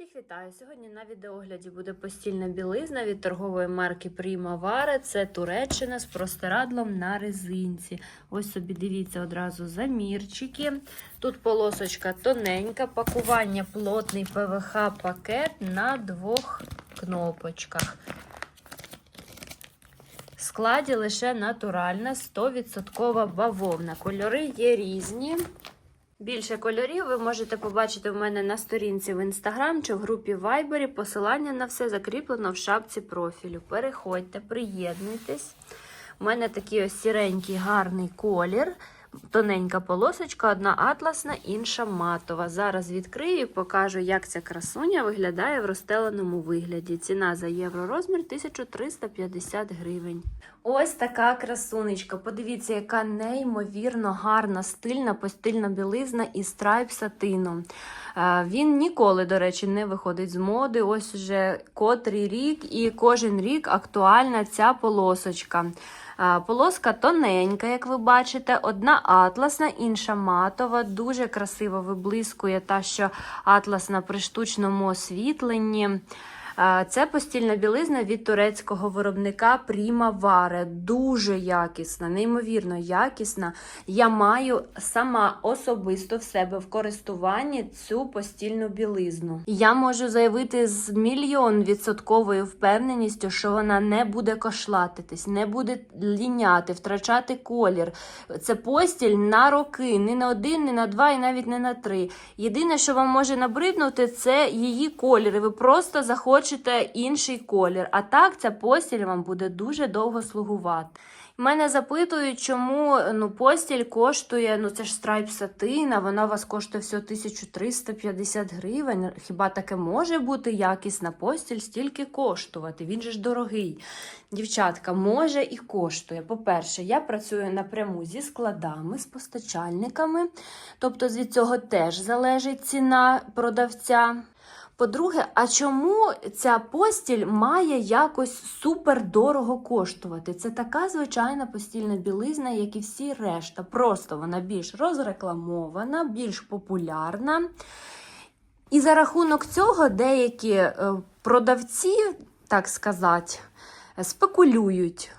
Всіх вітаю! Сьогодні на відеогляді буде постільна білизна від торгової марки Primavera. Це Туреччина з простирадлом на резинці. Ось собі дивіться одразу замірчики. Тут полосочка тоненька, пакування плотний ПВХ пакет на двох кнопочках. В складі лише натуральна 100% бавовна. Кольори є різні. Більше кольорів ви можете побачити в мене на сторінці в інстаграм чи в групі Viber. Посилання на все закріплено в шапці профілю. Переходьте, приєднуйтесь. У мене такий ось сіренький гарний колір. Тоненька полосочка, одна атласна, інша матова. Зараз відкрию і покажу, як ця красуня виглядає в розстеленому вигляді. Ціна за євро розмір 1350 гривень. Ось така красунечка. Подивіться, яка неймовірно гарна, стильна, постільна білизна із страйп сатином. Е, Він ніколи, до речі, не виходить з моди. Ось уже котрий рік, і кожен рік актуальна ця полосочка. Полоска тоненька, як ви бачите, одна атласна, інша матова. Дуже красиво виблискує та, що атласна при штучному освітленні. Це постільна білизна від турецького виробника Primavera. Дуже якісна, неймовірно якісна. Я маю сама особисто в себе в користуванні цю постільну білизну. Я можу заявити з мільйон відсотковою впевненістю, що вона не буде кошлатитись, не буде ліняти, втрачати колір. Це постіль на роки, не на один, не на два і навіть не на три. Єдине, що вам може набриднути, це її колір. і Ви просто захочете інший колір. А так ця постіль вам буде дуже довго слугувати. Мене запитують, чому ну, постіль коштує, ну це ж страйп сатина, вона вас коштує всього 1350 гривень. Хіба таке може бути якісна постіль стільки коштувати? Він же ж дорогий. Дівчатка, може і коштує. По-перше, я працюю напряму зі складами, з постачальниками, тобто від цього теж залежить ціна продавця. По-друге, а чому ця постіль має якось супер дорого коштувати? Це така звичайна постільна білизна, як і всі решта. Просто вона більш розрекламована, більш популярна. І за рахунок цього деякі е, продавці, так сказати, спекулюють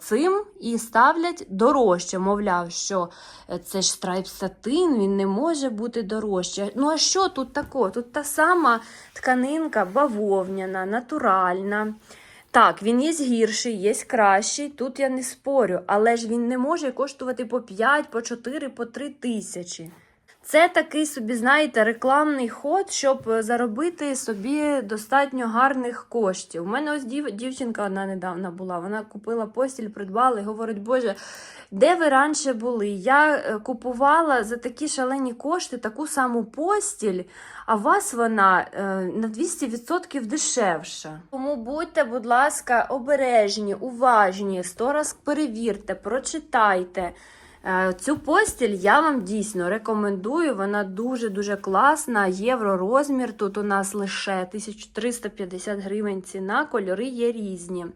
цим і ставлять дорожче. Мовляв, що е, це ж страйп сатин, він не може бути дорожче. Ну а що тут такого? Тут та сама тканинка бавовняна, натуральна. Так, він є гірший, є кращий, тут я не спорю, але ж він не може коштувати по 5, по 4, по 3 тисячі. Це такий собі, знаєте, рекламний ход, щоб е, заробити собі достатньо гарних коштів. У мене ось дів, дівчинка одна недавно була. Вона купила постіль, придбала і говорить, Боже, де ви раніше були? Я е, купувала за такі шалені кошти таку саму постіль, а вас вона е, на 200% дешевша. Тому будьте, будь ласка, обережні, уважні, сто раз перевірте, прочитайте. Е, Цю постіль я вам дійсно рекомендую. Вона дуже-дуже класна. Євро розмір. Тут у нас лише 1350 гривень ціна, кольори є різні.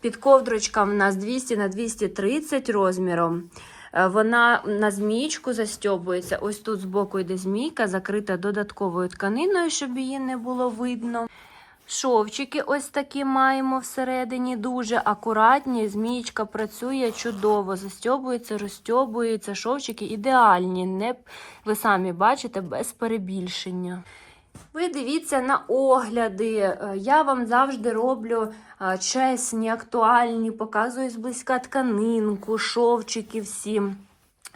Підковдрочка в нас 200 на 230 розміром. Е, Вона на змійку застьобується. Ось тут збоку йде змійка, закрита додатковою тканиною, щоб її не було видно. Шовчики ось такі маємо всередині, дуже акуратні. Змієчка працює чудово, застьобується, розтьобується. Шовчики ідеальні, не, ви самі бачите, без перебільшення. Ви дивіться на огляди. Е, Я вам завжди роблю е, чесні, актуальні, показую зблизька тканинку, шовчики всі.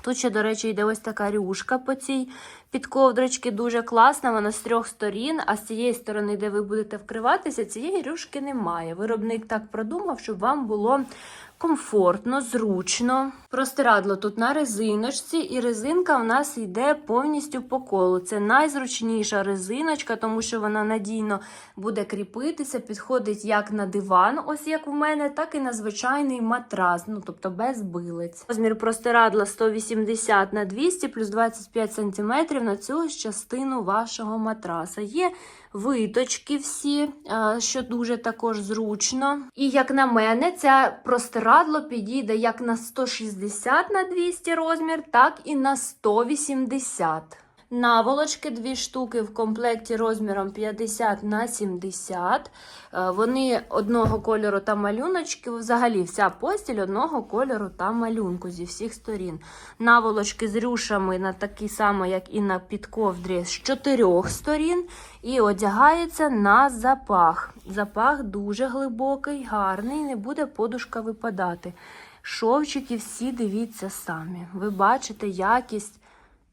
Тут ще, до речі, йде ось така рюшка по цій підковдрочці, дуже класна, вона з трьох сторін, а з цієї сторони, де ви будете вкриватися, цієї рюшки немає. Виробник так продумав, щоб вам було комфортно, зручно. Простирадло тут на резиночці, і резинка в нас йде повністю по колу. Це найзручніша резиночка, тому що вона надійно буде кріпитися, підходить як на диван, ось як в мене, так і на звичайний матрас, ну тобто без билиць. Розмір простирадла 180 на 200 плюс 25 см на цю частину вашого матраса. Є виточки всі, що дуже також зручно. І як на мене, це простирадло підійде як на 160 на 200 розмір, так і на 180. Наволочки дві штуки в комплекті розміром 50 на 70. Е, Вони одного кольору та малюночки. Взагалі вся постіль одного кольору та малюнку зі всіх сторін. Наволочки з рюшами на такі само, як і на підковдрі, з чотирьох сторін. І одягається на запах. Запах дуже глибокий, гарний, не буде подушка випадати. Шовчики всі дивіться самі. Ви бачите якість.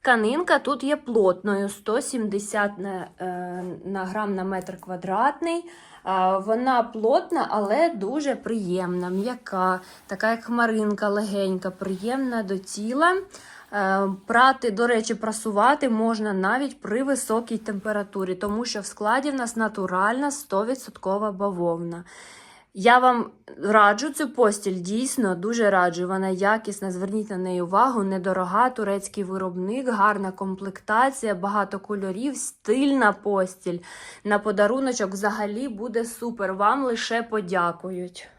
Тканинка тут є плотною 170 на, е, на грам на метр квадратний. Вона плотна, але дуже приємна, м'яка, така як хмаринка, легенька, приємна до тіла. Е, Прати, до речі, прасувати можна навіть при високій температурі, тому що в складі в нас натуральна 100% бавовна. Я вам раджу цю постіль, дійсно дуже раджу. Вона якісна, зверніть на неї увагу, недорога, турецький виробник, гарна комплектація, багато кольорів, стильна постіль. На подаруночок взагалі буде супер. Вам лише подякують.